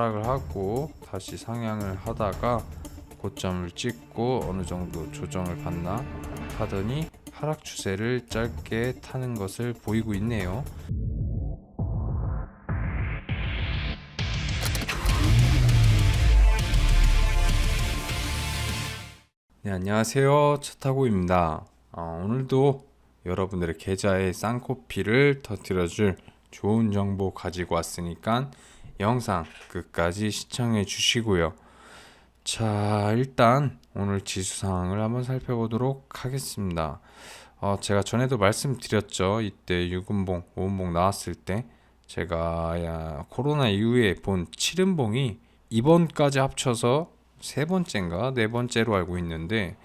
하락을 하고 다시 상향을 하다가 고점을 찍고 어느 정도 조정을 받나 하더니 하락 추세를 짧게 타는 것을 보이고 있네요. 네, 안녕하세요. 차타고입니다. 어, 오늘도 여러분들의 계좌에 쌍코피를 터뜨려줄 좋은 정보 가지고 왔으니까 영상 끝까지 시청해 주시고요. 자, 일단 오늘 지수 상황을 한번 살펴보도록 하겠습니다. 어, 제가 전에도 말씀드렸죠. 이때 6운봉, 5운봉 나왔을 때 제가 야, 코로나 이후에 본 7운봉이 이번까지 합쳐서 세 번째인가 네 번째로 알고 있는데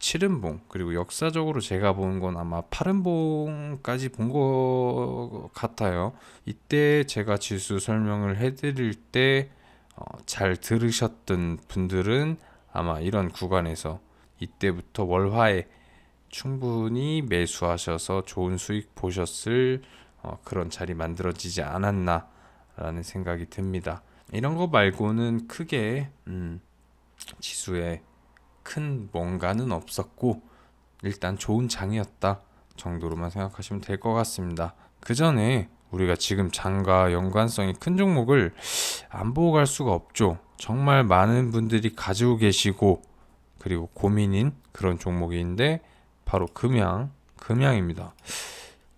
7운봉 그리고 역사적으로 제가 본 건 아마 8운봉까지 본 것 같아요. 이때 제가 지수 설명을 해드릴 때잘 들으셨던 분들은 아마 이런 구간에서 이때부터 월화에 충분히 매수하셔서 좋은 수익 보셨을 어, 그런 자리 만들어지지 않았나라는 생각이 듭니다. 이런 거 말고는 크게 음, 지수에 큰 뭔가는 없었고 일단 좋은 장이었다 정도로만 생각하시면 될 것 같습니다. 그 전에 우리가 지금 장과 연관성이 큰 종목을 안 보고 갈 수가 없죠. 정말 많은 분들이 가지고 계시고 그리고 고민인 그런 종목인데 바로 금양, 금양입니다.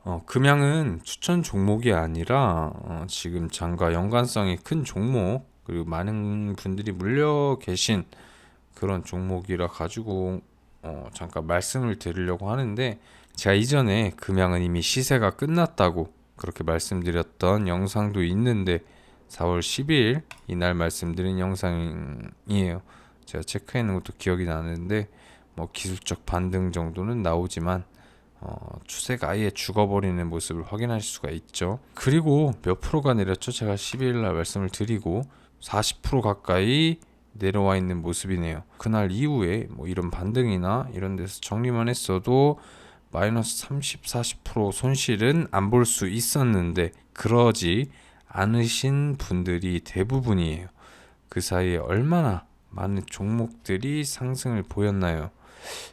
어, 금양은 추천 종목이 아니라 어, 지금 장과 연관성이 큰 종목 그리고 많은 분들이 물려 계신 그런 종목이라 가지고 어, 잠깐 말씀을 드리려고 하는데 제가 이전에 금양은 이미 시세가 끝났다고 그렇게 말씀드렸던 영상도 있는데 4월 10일 이날 말씀드린 영상이에요. 제가 체크해 놓은 것도 기억이 나는데 뭐 기술적 반등 정도는 나오지만 어, 추세가 아예 죽어버리는 모습을 확인하실 수가 있죠. 그리고 몇 프로가 내렸죠? 제가 12일 날 말씀을 드리고 40% 가까이 내려와 있는 모습이네요. 그날 이후에 뭐 이런 반등이나 이런 데서 정리만 했어도 마이너스 30, 40% 손실은 안 볼 수 있었는데 그러지 않으신 분들이 대부분이에요. 그 사이에 얼마나 많은 종목들이 상승을 보였나요?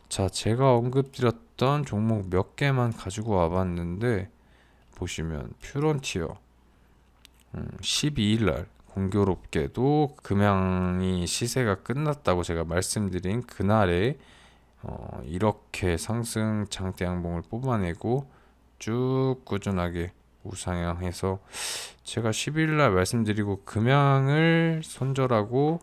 자, 제가 언급드렸던 종목 몇 개만 가지고 와봤는데 보시면 퓨런티어 음, 12일 날 공교롭게도 금양이 시세가 끝났다고 제가 말씀드린 그날에 어, 이렇게 상승 장대 양봉을 뽑아내고 쭉 꾸준하게 우상향해서 제가 10일 날 말씀드리고 금양을 손절하고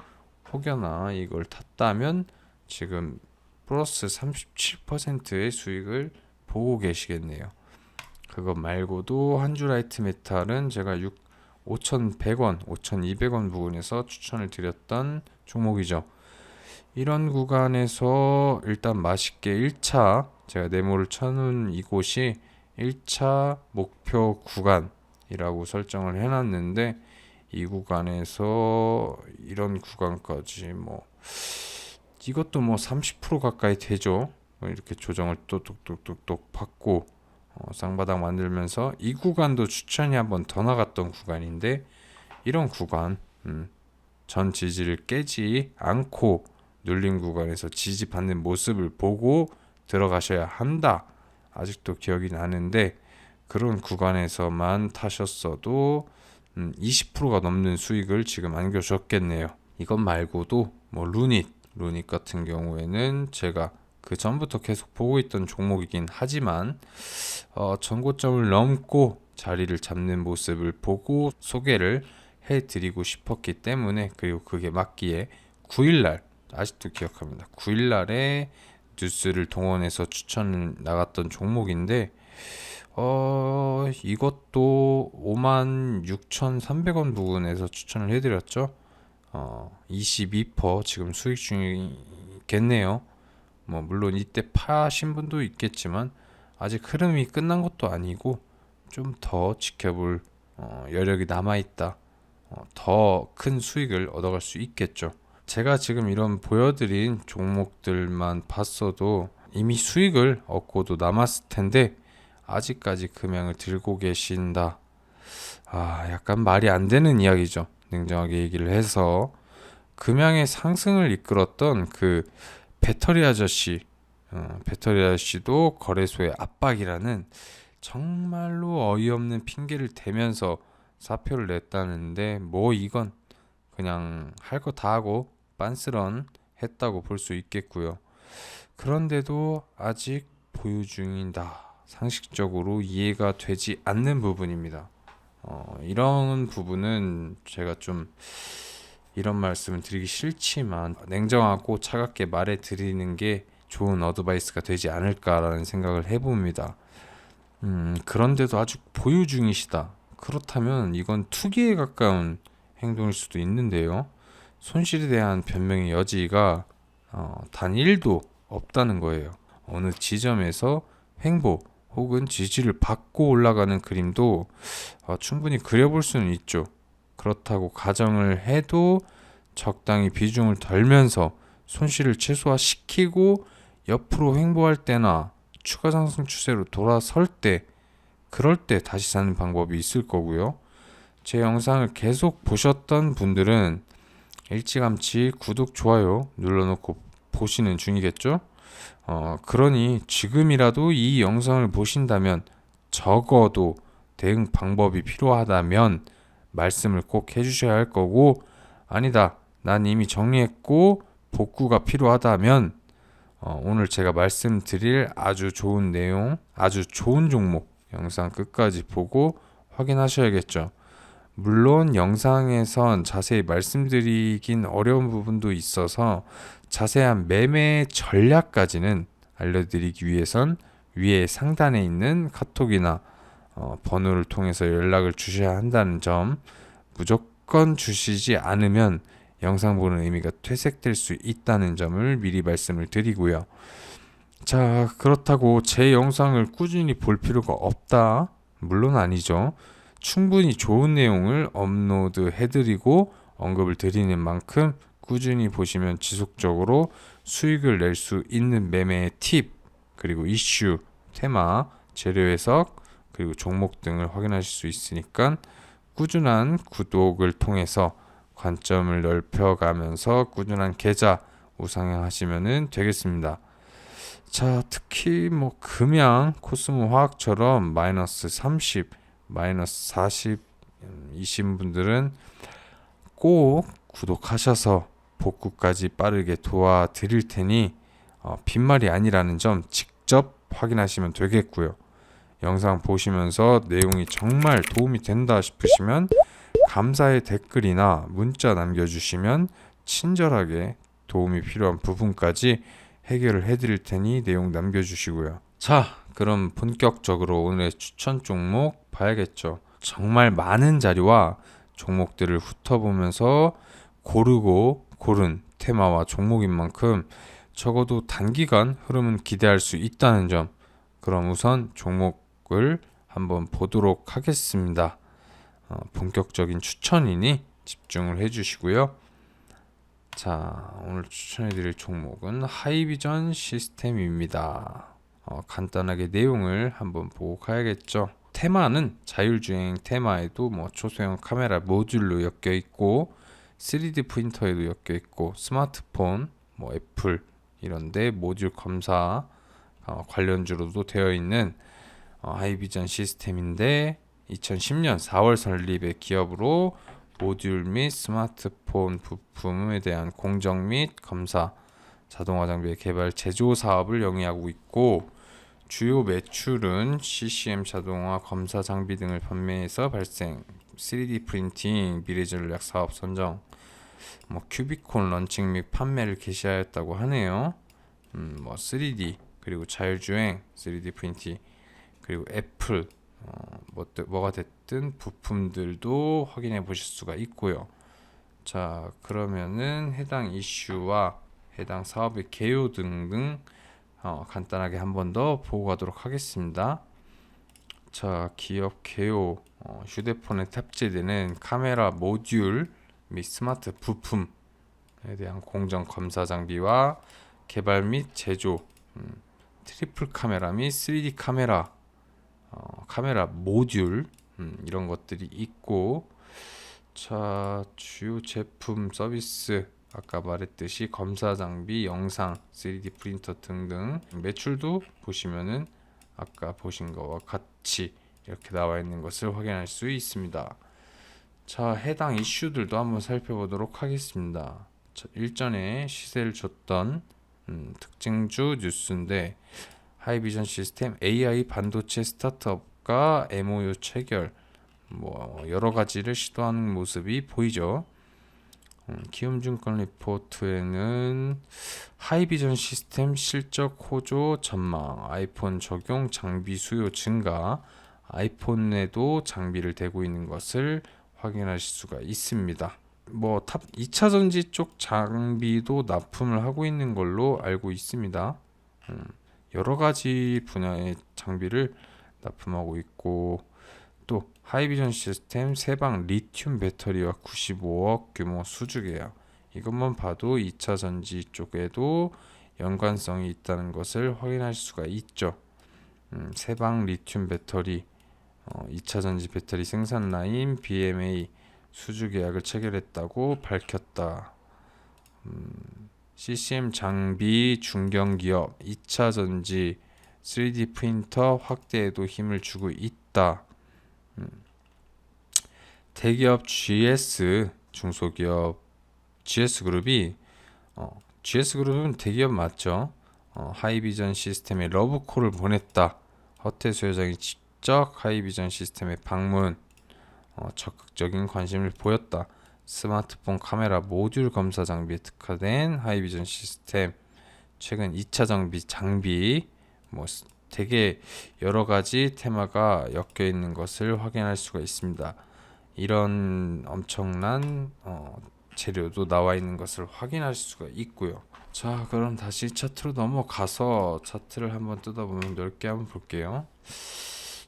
혹여나 이걸 탔다면 지금 플러스 37%의 수익을 보고 계시겠네요. 그거 말고도 한주라이트 메탈은 제가 6 5,100원, 5,200원 부근에서 추천을 드렸던 종목이죠. 이런 구간에서 일단 맛있게 1차 제가 네모를 쳐놓은 이곳이 1차 목표 구간이라고 설정을 해놨는데 이 구간에서 이런 구간까지 뭐 이것도 뭐 30% 가까이 되죠. 이렇게 조정을 또 뚝뚝뚝뚝 받고 어, 쌍바닥 만들면서 이 구간도 추천이 한번 더 나갔던 구간인데 이런 구간 음, 전 지지를 깨지 않고 눌린 구간에서 지지 받는 모습을 보고 들어가셔야 한다. 아직도 기억이 나는데 그런 구간에서만 타셨어도 음, 20%가 넘는 수익을 지금 안겨줬겠네요. 이것 말고도 뭐 루닛, 루닛 같은 경우에는 제가 그 전부터 계속 보고 있던 종목이긴 하지만 어, 전고점을 넘고 자리를 잡는 모습을 보고 소개를 해드리고 싶었기 때문에 그리고 그게 맞기에 9일날 아직도 기억합니다. 9일날에 뉴스를 동원해서 추천 나갔던 종목인데 어 이것도 56,300원 부근에서 추천을 해드렸죠. 어 22% 지금 수익 중이겠네요. 뭐 물론 이때 파신 분도 있겠지만 아직 흐름이 끝난 것도 아니고 좀 더 지켜볼 어, 여력이 남아 있다. 어, 더 큰 수익을 얻어갈 수 있겠죠. 제가 지금 이런 보여드린 종목들만 봤어도 이미 수익을 얻고도 남았을 텐데 아직까지 금양을 들고 계신다. 아, 약간 말이 안 되는 이야기죠. 냉정하게 얘기를 해서 금양의 상승을 이끌었던 그 배터리 아저씨, 어, 배터리 아저씨도 거래소의 압박이라는 정말로 어이없는 핑계를 대면서 사표를 냈다는데 뭐 이건 그냥 할 거 다 하고 빤스런 했다고 볼 수 있겠고요. 그런데도 아직 보유 중이다. 상식적으로 이해가 되지 않는 부분입니다. 어, 이런 부분은 제가 좀 이런 말씀을 드리기 싫지만 냉정하고 차갑게 말해 드리는 게 좋은 어드바이스가 되지 않을까라는 생각을 해봅니다. 음, 그런데도 아직 보유 중이시다. 그렇다면 이건 투기에 가까운 행동일 수도 있는데요. 손실에 대한 변명의 여지가 어, 단 1도 없다는 거예요. 어느 지점에서 횡보 혹은 지지를 받고 올라가는 그림도 어, 충분히 그려볼 수는 있죠. 그렇다고 가정을 해도 적당히 비중을 덜면서 손실을 최소화시키고 옆으로 횡보할 때나 추가 상승 추세로 돌아설 때 그럴 때 다시 사는 방법이 있을 거고요. 제 영상을 계속 보셨던 분들은 일찌감치 구독, 좋아요 눌러놓고 보시는 중이겠죠? 어, 그러니 지금이라도 이 영상을 보신다면 적어도 대응 방법이 필요하다면 말씀을 꼭 해주셔야 할 거고 아니다. 난 이미 정리했고 복구가 필요하다면 어, 오늘 제가 말씀드릴 아주 좋은 내용, 아주 좋은 종목 영상 끝까지 보고 확인하셔야겠죠. 물론 영상에선 자세히 말씀드리긴 어려운 부분도 있어서 자세한 매매 전략까지는 알려드리기 위해선 위에 상단에 있는 카톡이나 어, 번호를 통해서 연락을 주셔야 한다는 점 무조건 주시지 않으면 영상 보는 의미가 퇴색될 수 있다는 점을 미리 말씀을 드리고요. 자, 그렇다고 제 영상을 꾸준히 볼 필요가 없다. 물론 아니죠. 충분히 좋은 내용을 업로드 해드리고 언급을 드리는 만큼 꾸준히 보시면 지속적으로 수익을 낼 수 있는 매매의 팁, 그리고 이슈, 테마, 재료 해석, 그리고 종목 등을 확인하실 수 있으니까 꾸준한 구독을 통해서 관점을 넓혀가면서 꾸준한 계좌 우상향하시면 되겠습니다. 자, 특히 뭐 금양, 코스모 화학처럼 마이너스 30, 마이너스 40 이신 분들은 꼭 구독하셔서 복구까지 빠르게 도와드릴 테니 어, 빈말이 아니라는 점 직접 확인하시면 되겠고요. 영상 보시면서 내용이 정말 도움이 된다 싶으시면 감사의 댓글이나 문자 남겨주시면 친절하게 도움이 필요한 부분까지 해결을 해드릴 테니 내용 남겨주시고요. 자, 그럼 본격적으로 오늘의 추천 종목 봐야겠죠. 정말 많은 자료와 종목들을 훑어보면서 고르고 고른 테마와 종목인 만큼 적어도 단기간 흐름은 기대할 수 있다는 점. 그럼 우선 종목 을 한번 보도록 하겠습니다. 어, 본격적인 추천이니 집중을 해주시고요. 자, 오늘 추천해드릴 종목은 하이비전 시스템입니다. 어, 간단하게 내용을 한번 보고 가야겠죠. 테마는 자율주행 테마에도 뭐 초소형 카메라 모듈로 엮여 있고 3D 프린터에도 엮여 있고 스마트폰, 뭐 애플 이런데 모듈 검사 어, 관련주로도 되어 있는 어, 하이비전 시스템인데 2010년 4월 설립의 기업으로 모듈 및 스마트폰 부품에 대한 공정 및 검사, 자동화 장비의 개발 제조 사업을 영위하고 있고 주요 매출은 CCM 자동화 검사 장비 등을 판매해서 발생, 3D 프린팅, 미래 전략 사업 선정, 뭐 큐비콘 런칭 및 판매를 개시하였다고 하네요. 음, 뭐 3D 그리고 자율주행 3D 프린팅 그리고 애플 어, 뭐, 뭐가 됐든 부품들도 확인해 보실 수가 있고요. 자 그러면은 해당 이슈와 해당 사업의 개요 등등 어, 간단하게 한 번 더 보고 가도록 하겠습니다. 자 기업 개요 어, 휴대폰에 탑재되는 카메라 모듈 및 스마트 부품에 대한 공정 검사 장비와 개발 및 제조 음, 트리플 카메라 및 3D 카메라 어, 카메라 모듈 음, 이런 것들이 있고 자, 주요 제품 서비스 아까 말했듯이 검사 장비, 영상, 3D 프린터 등등 매출도 보시면은 아까 보신 거와 같이 이렇게 나와 있는 것을 확인할 수 있습니다. 자, 해당 이슈들도 한번 살펴보도록 하겠습니다. 자, 일전에 시세를 줬던 음, 특징주 뉴스인데 하이비전 시스템 AI 반도체 스타트업과 MOU 체결 뭐 여러 가지를 시도하는 모습이 보이죠. 음, 키움증권 리포트에는 하이비전 시스템 실적 호조 전망, 아이폰 적용 장비 수요 증가, 아이폰에도 장비를 대고 있는 것을 확인하실 수가 있습니다. 뭐 탑 2차 전지 쪽 장비도 납품을 하고 있는 걸로 알고 있습니다. 음, 여러 가지 분야의 장비를 납품하고 있고 또 하이비전 시스템 세방 리튬 배터리와 95억 규모 수주 계약 이것만 봐도 2차 전지 쪽에도 연관성이 있다는 것을 확인할 수가 있죠. 음, 세방 리튬 배터리 어, 2차 전지 배터리 생산 라인 BMA 수주 계약을 체결했다고 밝혔다. 음, CCM 장비 중견 기업 2차 전지 3D 프린터 확대에도 힘을 주고 있다. 음, 대기업 GS 중소기업 GS 그룹이 어, GS 그룹은 대기업 맞죠? 어, 하이비전 시스템에 러브콜을 보냈다. 허태수 회장이 직접 하이비전 시스템에 방문 어, 적극적인 관심을 보였다. 스마트폰 카메라 모듈 검사 장비에 특화된 하이비전 시스템 최근 2차 장비 장비 뭐 스- 되게 여러 가지 테마가 엮여 있는 것을 확인할 수가 있습니다. 이런 엄청난 어, 재료도 나와 있는 것을 확인할 수가 있고요. 자, 그럼 다시 차트로 넘어가서 차트를 한번 뜯어보면 넓게 한번 볼게요.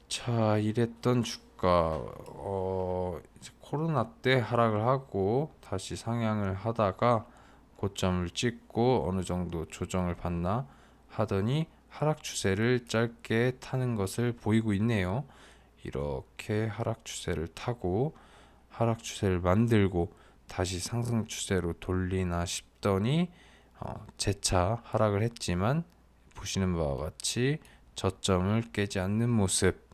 자, 이랬던 주가 어, 코로나 때 하락을 하고 다시 상향을 하다가 고점을 찍고 어느 정도 조정을 받나 하더니 하락 추세를 짧게 타는 것을 보이고 있네요. 이렇게 하락 추세를 타고 하락 추세를 만들고 다시 상승 추세로 돌리나 싶더니 어, 재차 하락을 했지만 보시는 바와 같이 저점을 깨지 않는 모습.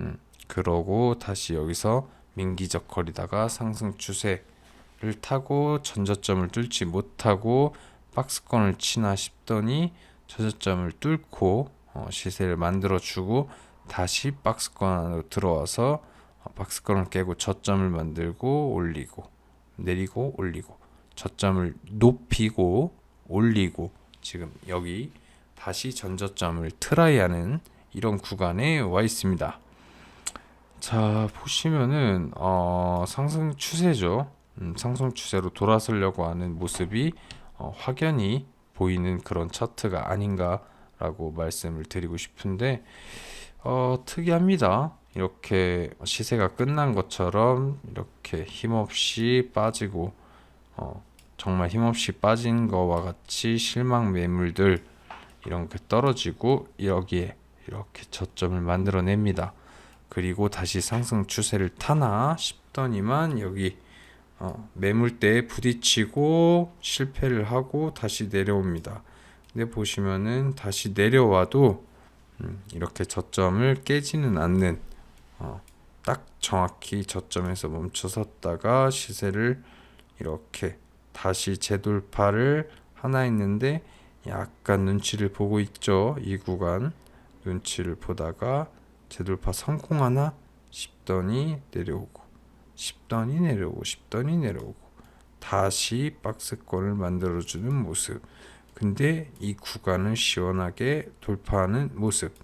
음, 그러고 다시 여기서 민기적거리다가 상승 추세를 타고 전저점을 뚫지 못하고 박스권을 치나 싶더니 저저점을 뚫고 어, 시세를 만들어 주고 다시 박스권 안으로 들어와서 어, 박스권을 깨고 저점을 만들고 올리고 내리고 올리고 저점을 높이고 올리고 지금 여기 다시 전저점을 트라이하는 이런 구간에 와 있습니다. 자 보시면은 어, 상승 추세죠. 음, 상승 추세로 돌아서려고 하는 모습이 어, 확연히 보이는 그런 차트가 아닌가라고 말씀을 드리고 싶은데 어, 특이합니다. 이렇게 시세가 끝난 것처럼 이렇게 힘없이 빠지고 어, 정말 힘없이 빠진 거와 같이 실망 매물들 이런 게 떨어지고 여기에 이렇게 저점을 만들어냅니다. 그리고 다시 상승 추세를 타나 싶더니만 여기 어, 매물대에 부딪히고 실패를 하고 다시 내려옵니다. 근데 보시면은 다시 내려와도 음, 이렇게 저점을 깨지는 않는 어, 딱 정확히 저점에서 멈춰 섰다가 시세를 이렇게 다시 재돌파를 하나 했는데 약간 눈치를 보고 있죠. 이 구간 눈치를 보다가 재돌파 성공하나 싶더니 내려오고 싶더니 내려오고 싶더니 내려오고 다시 박스권을 만들어주는 모습. 근데 이 구간을 시원하게 돌파하는 모습.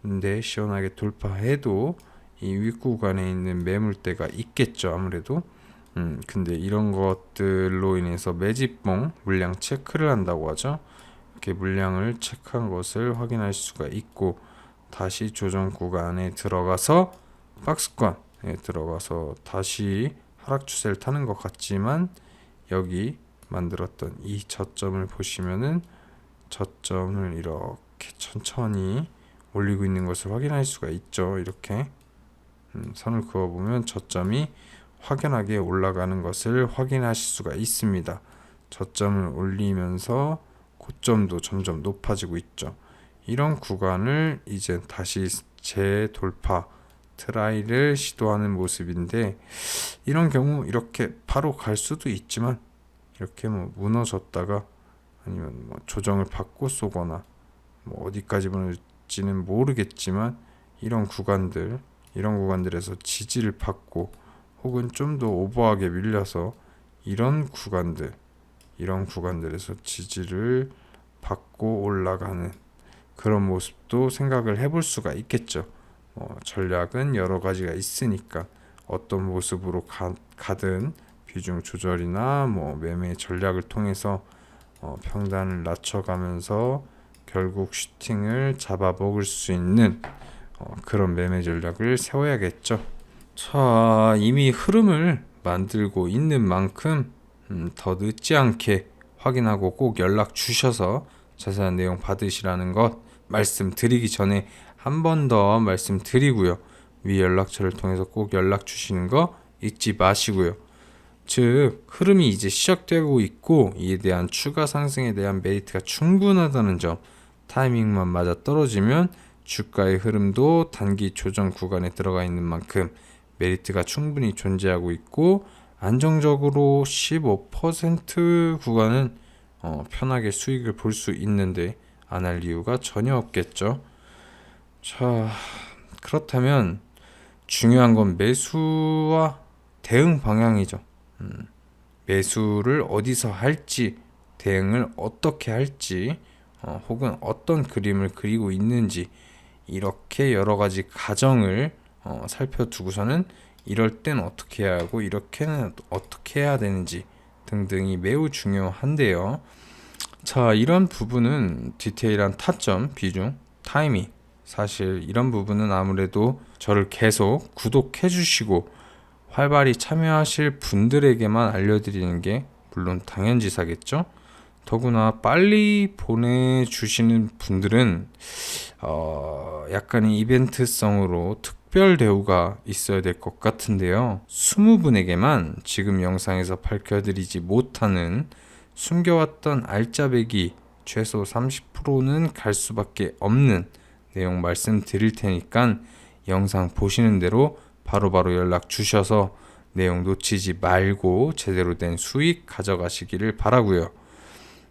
근데 시원하게 돌파해도 이 윗구간에 있는 매물대가 있겠죠 아무래도. 음, 근데 이런 것들로 인해서 매집봉 물량 체크를 한다고 하죠. 이렇게 물량을 체크한 것을 확인할 수가 있고 다시 조정 구간에 들어가서 박스권에 들어가서 다시 하락 추세를 타는 것 같지만 여기 만들었던 이 저점을 보시면은 저점을 이렇게 천천히 올리고 있는 것을 확인할 수가 있죠. 이렇게 음, 선을 그어 보면 저점이 확연하게 올라가는 것을 확인하실 수가 있습니다. 저점을 올리면서 고점도 점점 높아지고 있죠. 이런 구간을 이제 다시 재돌파 트라이를 시도하는 모습인데 이런 경우 이렇게 바로 갈 수도 있지만 이렇게 뭐 무너졌다가 아니면 뭐 조정을 받고 쏘거나 뭐 어디까지 무너질지는 모르겠지만 이런 구간들 이런 구간들에서 지지를 받고 혹은 좀 더 오버하게 밀려서 이런 구간들 이런 구간들에서 지지를 받고 올라가는 그런 모습도 생각을 해볼 수가 있겠죠. 어, 전략은 여러 가지가 있으니까 어떤 모습으로 가, 가든 비중 조절이나 뭐 매매 전략을 통해서 어, 평단을 낮춰가면서 결국 슈팅을 잡아먹을 수 있는 어, 그런 매매 전략을 세워야겠죠. 자, 이미 흐름을 만들고 있는 만큼 음, 더 늦지 않게 확인하고 꼭 연락 주셔서 자세한 내용 받으시라는 것 말씀드리기 전에 한 번 더 말씀드리고요. 위 연락처를 통해서 꼭 연락 주시는 거 잊지 마시고요. 즉 흐름이 이제 시작되고 있고 이에 대한 추가 상승에 대한 메리트가 충분하다는 점 타이밍만 맞아 떨어지면 주가의 흐름도 단기 조정 구간에 들어가 있는 만큼 메리트가 충분히 존재하고 있고 안정적으로 15% 구간은 어, 편하게 수익을 볼 수 있는데 안 할 이유가 전혀 없겠죠. 자, 그렇다면 중요한 건 매수와 대응 방향이죠. 음, 매수를 어디서 할지, 대응을 어떻게 할지, 어, 혹은 어떤 그림을 그리고 있는지 이렇게 여러 가지 가정을 어, 살펴두고서는 이럴 땐 어떻게 해야 하고 이렇게는 어떻게 해야 되는지 등등이 매우 중요한데요. 자, 이런 부분은 디테일한 타점, 비중, 타이밍 사실 이런 부분은 아무래도 저를 계속 구독해 주시고 활발히 참여하실 분들에게만 알려드리는 게 물론 당연지사겠죠. 더구나 빨리 보내주시는 분들은 어, 약간의 이벤트성으로 특별 대우가 있어야 될 것 같은데요. 20분에게만 지금 영상에서 밝혀드리지 못하는 숨겨왔던 알짜배기 최소 30%는 갈 수밖에 없는 내용 말씀드릴 테니까 영상 보시는 대로 바로 바로 연락 주셔서 내용 놓치지 말고 제대로 된 수익 가져가시기를 바라고요.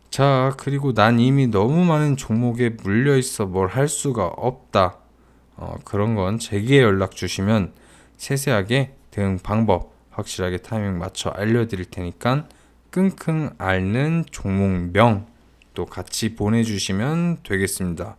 자, 그리고 난 이미 너무 많은 종목에 물려 있어 뭘 할 수가 없다. 어, 그런 건 제게 연락 주시면 세세하게 대응 방법 확실하게 타이밍 맞춰 알려드릴 테니까 끙끙 앓는 종목명 또 같이 보내주시면 되겠습니다.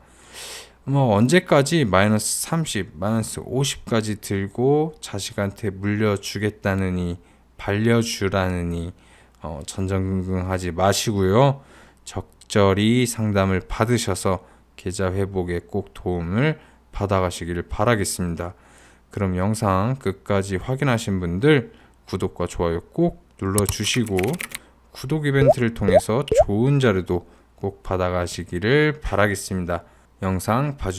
뭐 언제까지 마이너스 30, 마이너스 50까지 들고 자식한테 물려주겠다느니 반려주라느니 어, 전전긍긍하지 마시고요. 적절히 상담을 받으셔서 계좌 회복에 꼭 도움을 받아가시기를 바라겠습니다. 그럼 영상 끝까지 확인하신 분들 구독과 좋아요 꼭 눌러주시고 구독 이벤트를 통해서 좋은 자료도 꼭 받아가시기를 바라겠습니다. 영상 봐주